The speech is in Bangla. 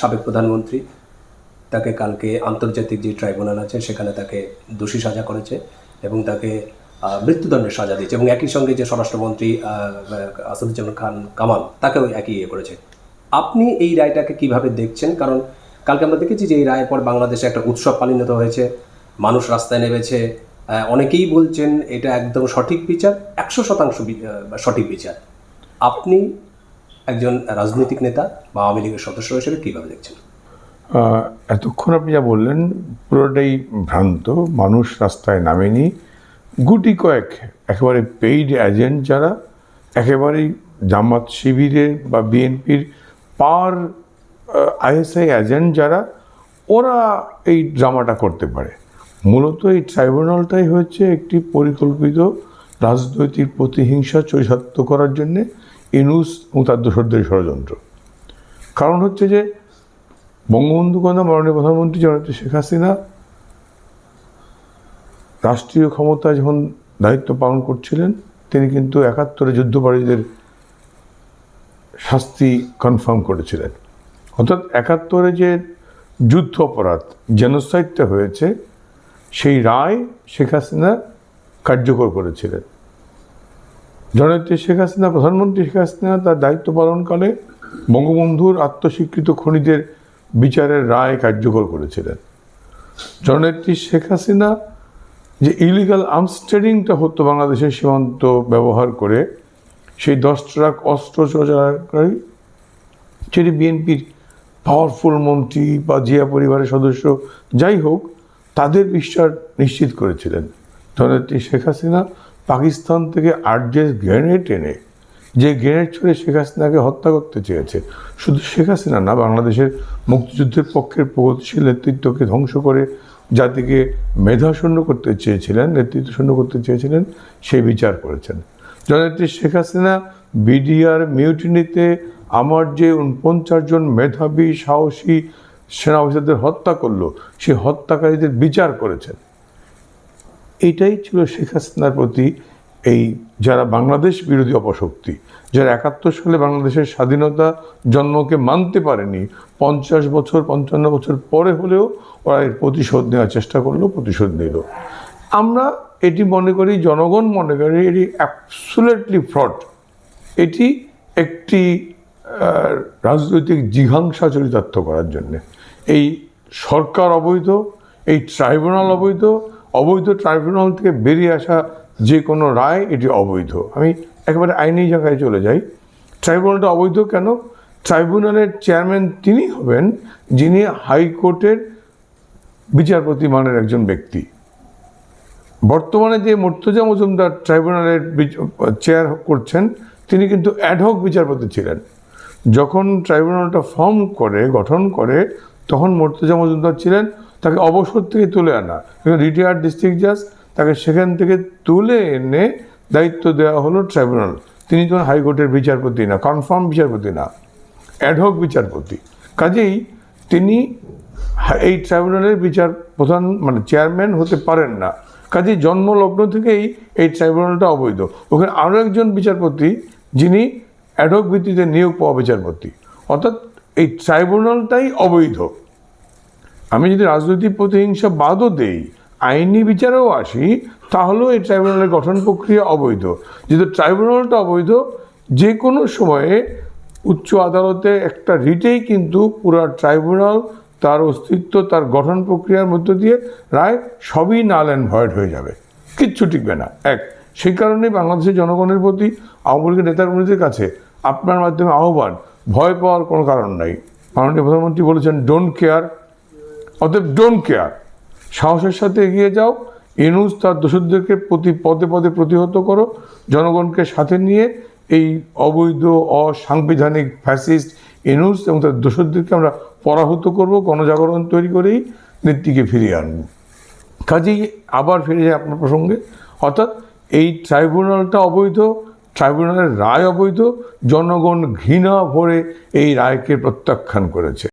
সাবেক প্রধানমন্ত্রী, তাকে কালকে আন্তর্জাতিক যে ট্রাইব্যুনাল আছে, সেখানে তাকে দোষী সাজা করেছে এবং তাকে মৃত্যুদণ্ডের সাজা দিয়েছে এবং একই সঙ্গে যে স্বরাষ্ট্রমন্ত্রী আসাদুজ্জামান খান কামাল, তাকেও একই ইয়ে করেছে। আপনি এই রায়টাকে কীভাবে দেখছেন? কারণ কালকে আমরা দেখেছি যে এই রায়ের পর বাংলাদেশে একটা উৎসব পালিত হয়েছে, মানুষ রাস্তায় নেমেছে অনেকেই বলছেন এটা একদম সঠিক বিচার, একশো শতাংশ সঠিক বিচার। আপনি একজন রাজনৈতিক নেতা বা আওয়ামী লীগের সদস্য হিসেবে কীভাবে দেখছেন? এতক্ষণ আপনি যা বললেন, পুরোটাই ভ্রান্ত। মানুষ রাস্তায় নামেনি। গুটি কয়েক একেবারে পেইড এজেন্ট যারা, একেবারেই জামাত শিবিরের বা বিএনপির পার আইএসআই এজেন্ট যারা, ওরা এই ড্রামাটা করতে পারে। মূলত এই ট্রাইব্যুনালটাই হচ্ছে একটি পরিকল্পিত রাজনৈতিক প্রতিহিংসা চরিতার্থ করার জন্যে ইনুস এবং তার দোসরদের ষড়যন্ত্র। কারণ হচ্ছে যে, বঙ্গবন্ধু কন্যা, মাননীয় প্রধানমন্ত্রী জননেত্রী শেখ হাসিনা রাষ্ট্রীয় ক্ষমতা যখন দায়িত্ব পালন করছিলেন, তিনি কিন্তু একাত্তরে যুদ্ধবাড়িদের শাস্তি কনফার্ম করেছিলেন। অর্থাৎ একাত্তরে যে যুদ্ধ অপরাধ, জেনোসাইডটা হয়েছে, সেই রায় শেখ হাসিনা কার্যকর করেছিলেন। জননেত্রী শেখ হাসিনা, প্রধানমন্ত্রী শেখ হাসিনা তার দায়িত্ব পালনকালে বঙ্গবন্ধুর আত্মস্বীকৃত খনিদের বিচারের রায় কার্যকর করেছিলেন। জননেত্রী শেখ হাসিনা যে ইলিগাল আর্মস হতো বাংলাদেশের সীমান্ত ব্যবহার করে, সেই দশ ট্রাক অস্ত্র চোরাকারী সেটি বিএনপির পাওয়ারফুল মন্ত্রী বা জিয়া পরিবারের সদস্য যাই হোক, তাদের বিশ্বাস নিশ্চিত করেছিলেন। জননেত্রী শেখ হাসিনা পাকিস্তান থেকে আর্জেস গ্রেনেড এনে যে গ্রেনেড ছুড়ে শেখ হাসিনাকে হত্যা করতে চেয়েছে, শুধু শেখ হাসিনা না, বাংলাদেশের মুক্তিযুদ্ধের পক্ষের প্রগতিশীল নেতৃত্বকে ধ্বংস করে জাতিকে মেধাশূন্য করতে চেয়েছিলেন, নেতৃত্ব শূন্য করতে চেয়েছিলেন সেই বিচার করেছেন। জননেত্রী শেখ হাসিনা বিডিআর মিউটিনিতে আমার যে উনপঞ্চাশ জন মেধাবী, সাহসী সেনা অফিসারদের হত্যা করল সেই হত্যাকারীদের বিচার করেছেন। এটাই ছিল শেখ হাসিনার প্রতি এই যারা বাংলাদেশ বিরোধী অপশক্তি, যারা একাত্তর সালে বাংলাদেশের স্বাধীনতা জন্মকে মানতে পারেনি, পঞ্চাশ বছর, পঞ্চান্ন বছর পরে হলেও ওরা এর প্রতিশোধ নেওয়ার চেষ্টা করল, প্রতিশোধ নিল। আমরা এটি মনে করি, জনগণ মনে করি এটি অ্যাবসুলেটলি ফ্রড এটি একটি রাজনৈতিক জিঘাংসা চরিতার্থ করার জন্যে। এই সরকার অবৈধ, এই ট্রাইব্যুনাল অবৈধ অবৈধ ট্রাইব্যুনাল থেকে বেরিয়ে আসা যে কোনো রায়, এটি অবৈধ। আমি একেবারে আইনি জায়গায় চলে যাই। ট্রাইব্যুনালটা অবৈধ কেন? ট্রাইব্যুনালের চেয়ারম্যান তিনি হবেন যিনি হাইকোর্টের বিচারপতি মানের একজন ব্যক্তি। বর্তমানে যে মর্তজা মজুমদার ট্রাইব্যুনালের চেয়ার করছেন, তিনি কিন্তু অ্যাডহক বিচারপতি ছিলেন। যখন ট্রাইব্যুনালটা ফর্ম করে, গঠন করে, তখন মর্তজা মজুমদার ছিলেন। তাকে অবসর থেকে তুলে আনা। রিটায়ার্ড ডিস্ট্রিক্ট জাজ তাকে সেখান থেকে তুলে এনে দায়িত্ব দেওয়া হলো ট্রাইব্যুনাল তিনি তখন হাইকোর্টের বিচারপতি না কনফার্ম বিচারপতি না অ্যাডহক বিচারপতি। কাজেই তিনি এই ট্রাইব্যুনালের বিচার প্রধান মানে চেয়ারম্যান হতে পারেন না। কাজেই জন্মলগ্ন থেকেই এই ট্রাইব্যুনালটা অবৈধ। ওখানে আরও একজন বিচারপতি যিনি অ্যাডহক ভিত্তিতে নিয়োগ পাওয়া বিচারপতি। অর্থাৎ এই ট্রাইব্যুনালটাই অবৈধ। আমি যদি রাজনৈতিক প্রতিহিংসা বাদও দেই, আইনি বিচারেও আসি, তাহলেও এই ট্রাইব্যুনালের গঠন প্রক্রিয়া অবৈধ। যেহেতু ট্রাইব্যুনালটা অবৈধ, যে কোনো সময়ে উচ্চ আদালতে একটা রিটেই কিন্তু পুরা ট্রাইব্যুনাল তার অস্তিত্ব, তার গঠন প্রক্রিয়ার মধ্য দিয়ে রায় সবই নাল অ্যান্ড ভয়েড হয়ে যাবে। কিচ্ছু টিকবে না। এক, সেই কারণে বাংলাদেশের জনগণের প্রতি আওয়ামী লীগের নেতাকর্মীদের কাছে আপনার মাধ্যমে আহ্বান, ভয় পাওয়ার কোনো কারণ নাই। মাননীয় প্রধানমন্ত্রী বলেছেন ডোন্ট কেয়ার অতএব ডোন্ট কেয়ার সাহসের সাথে এগিয়ে যাও। ইনুস তার দোষদেরকে প্রতি পদে পদে প্রতিহত করো। জনগণকে সাথে নিয়ে এই অবৈধ, অসাংবিধানিক ফ্যাসিস্ট ইনুস এবং তার দোষদেরকে আমরা পরাহত করব, গণজাগরণ তৈরি করেই নেত্রীকে ফিরিয়ে আনব। কাজেই আবার ফিরে যায় আপনার প্রসঙ্গে। অর্থাৎ এই ট্রাইব্যুনালটা অবৈধ, ট্রাইব্যুনালের রায় অবৈধ, জনগণ ঘৃণা ভরে এই রায়কে প্রত্যাখ্যান করেছে।